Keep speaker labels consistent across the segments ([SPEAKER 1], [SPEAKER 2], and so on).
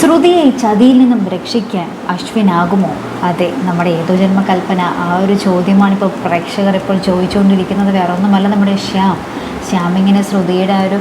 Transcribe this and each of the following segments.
[SPEAKER 1] ശ്രുതിയെ ഈ ചതിയിൽ നിന്നും രക്ഷിക്കാൻ അശ്വിനാകുമോ? അതെ നമ്മുടെ ഏതോ ജന്മകൽപ്പന. ആ ഒരു ചോദ്യമാണ് ഇപ്പോൾ പ്രേക്ഷകർ ഇപ്പോൾ ചോദിച്ചുകൊണ്ടിരിക്കുന്നത്. വേറെ ഒന്നുമല്ല നമ്മുടെ ശ്യാം. ശ്യാം ഇങ്ങനെ ശ്രുതിയുടെ ആ ഒരു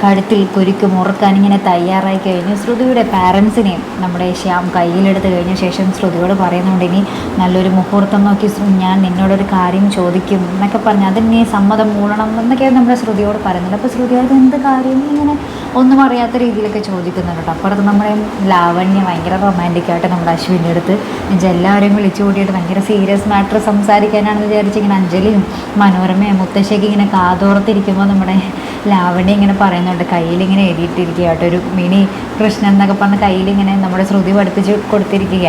[SPEAKER 1] കഴുത്തിൽ കുരുക്ക് മുറുക്കാൻ ഇങ്ങനെ തയ്യാറായി കഴിഞ്ഞു. ശ്രുതിയുടെ പാരൻസിനെയും നമ്മുടെ ശ്യാം കയ്യിലെടുത്ത് കഴിഞ്ഞ ശേഷം ശ്രുതിയോട് പറയുന്നുണ്ട് ഇനി നല്ലൊരു മുഹൂർത്തം നോക്കി ഞാൻ നിന്നോടൊരു കാര്യം ചോദിക്കും എന്നൊക്കെ പറഞ്ഞ് അതിന് സമ്മതം മൂടണം എന്നൊക്കെയാണ് നമ്മുടെ ശ്രുതിയോട് പറയുന്നത്. അപ്പോൾ ശ്രുതി അത് എന്ത് കാര്യം ഇങ്ങനെ ഒന്നും അറിയാത്ത രീതിയിലൊക്കെ ചോദിക്കുന്നുണ്ട് കേട്ടോ. അപ്പുറത്ത് നമ്മുടെ ലാവണ്യ ഭയങ്കര റൊമാന്റിക്കായിട്ട് നമ്മുടെ അശ്വിന്റെ അടുത്ത്. എന്നുവെച്ചാൽ എല്ലാവരെയും വിളിച്ചു കൂട്ടിയിട്ട് ഭയങ്കര സീരിയസ് മാറ്റർ സംസാരിക്കാനാണെന്ന് വിചാരിച്ച് ഇങ്ങനെ അഞ്ജലിയും മനോരമയും മുത്തശ്ശിയൊക്കെ ഇങ്ങനെ കാതോർത്തിരിക്കുമ്പോൾ നമ്മുടെ ലാവണി ഇങ്ങനെ പറയുന്നുണ്ട് കയ്യിലിങ്ങനെ എഴുതിയിട്ടിരിക്കുക കേട്ടോ ഒരു മിനി കൃഷ്ണൻ എന്നൊക്കെ പറഞ്ഞ് കയ്യിലിങ്ങനെ നമ്മുടെ ശ്രുതി പഠിപ്പിച്ച് കൊടുത്തിരിക്കുക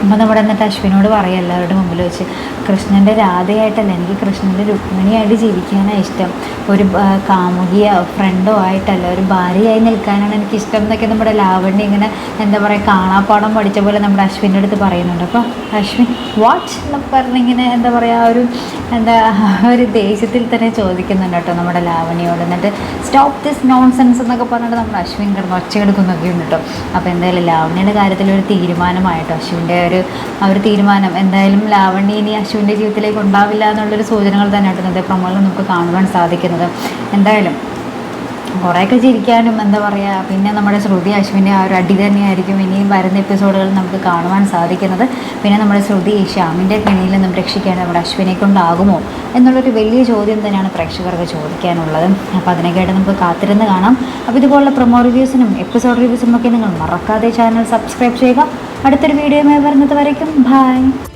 [SPEAKER 1] അപ്പോൾ നമ്മുടെ എന്നിട്ട് അശ്വിനോട് പറയാം എല്ലാവരുടെ മുമ്പിൽ വെച്ച് കൃഷ്ണന്റെ രാധയായിട്ടല്ല എനിക്ക് കൃഷ്ണന്റെ രുക്മിണിയായിട്ട് ജീവിക്കാനാണ് ഇഷ്ടം. ഒരു കാമുകിയ ഫ്രണ്ടോ ആയിട്ടല്ല ഒരു ഭാര്യയായി നിൽക്കാനാണ് എനിക്ക് ഇഷ്ടം എന്നൊക്കെ നമ്മുടെ ലാവണ്യ ഇങ്ങനെ എന്താ പറയുക കാണാപ്പാടം പഠിച്ച പോലെ നമ്മുടെ അശ്വിന്റെ അടുത്ത് പറയുന്നുണ്ട്. അപ്പോൾ അശ്വിൻ വാട്ട് എന്നൊക്കെ പറഞ്ഞിങ്ങനെ എന്താ പറയുക ഒരു എന്താ ഒരു ദേഷ്യത്തിൽ തന്നെ ചോദിക്കുന്നുണ്ട് കേട്ടോ നമ്മുടെ ലാവണിയോട്. എന്നിട്ട് സ്റ്റോപ്പ് ദിസ് നോൺസെൻസ് എന്നൊക്കെ പറഞ്ഞിട്ട് നമ്മുടെ അശ്വിൻ കിടന്ന് ഒച്ചയെടുക്കുന്നൊക്കെ ഉണ്ട് കേട്ടോ. അപ്പോൾ എന്തായാലും ലാവണ്യയുടെ കാര്യത്തിൽ ഒരു തീരുമാനമായിട്ടോ അശ്വിന്റെ ഒരു ആ ഒരു തീരുമാനം. എന്തായാലും ലാവണ്യ ഇനി അശ്വിന്റെ ജീവിതത്തിലേക്ക് ഉണ്ടാവില്ല എന്നുള്ളൊരു സൂചനകൾ തന്നെയായിട്ട് ഇന്നത്തെ പ്രൊമോയിൽ നമുക്ക് കാണുവാൻ സാധിക്കുന്നത്. എന്തായാലും കുറേയൊക്കെ ചിരിക്കാനും എന്താ പറയുക പിന്നെ നമ്മുടെ ശ്രുതി അശ്വിന്റെ ആ ഒരു അടി തന്നെയായിരിക്കും ഇനിയും വരുന്ന എപ്പിസോഡുകൾ നമുക്ക് കാണുവാൻ സാധിക്കുന്നത്. പിന്നെ നമ്മുടെ ശ്രുതി ശ്യാമിന്റെ കെണിയിൽ നിന്നും രക്ഷിക്കാൻ നമ്മുടെ അശ്വിനെ കൊണ്ടാകുമോ എന്നുള്ളൊരു വലിയ ചോദ്യം തന്നെയാണ് പ്രേക്ഷകർക്ക് ചോദിക്കാനുള്ളത്. അപ്പോൾ അതിനൊക്കെയായിട്ട് നമുക്ക് കാത്തിരുന്ന് കാണാം. അപ്പോൾ ഇതുപോലുള്ള പ്രൊമോ റിവ്യൂസിനും എപ്പിസോഡ് റിവ്യൂസിനും ഒക്കെ നിങ്ങൾ മറക്കാതെ ചാനൽ സബ്സ്ക്രൈബ് ചെയ്യുക. അടുത്തൊരു വീഡിയോയുമായി വരുന്നത് വരയ്ക്കും. ബൈ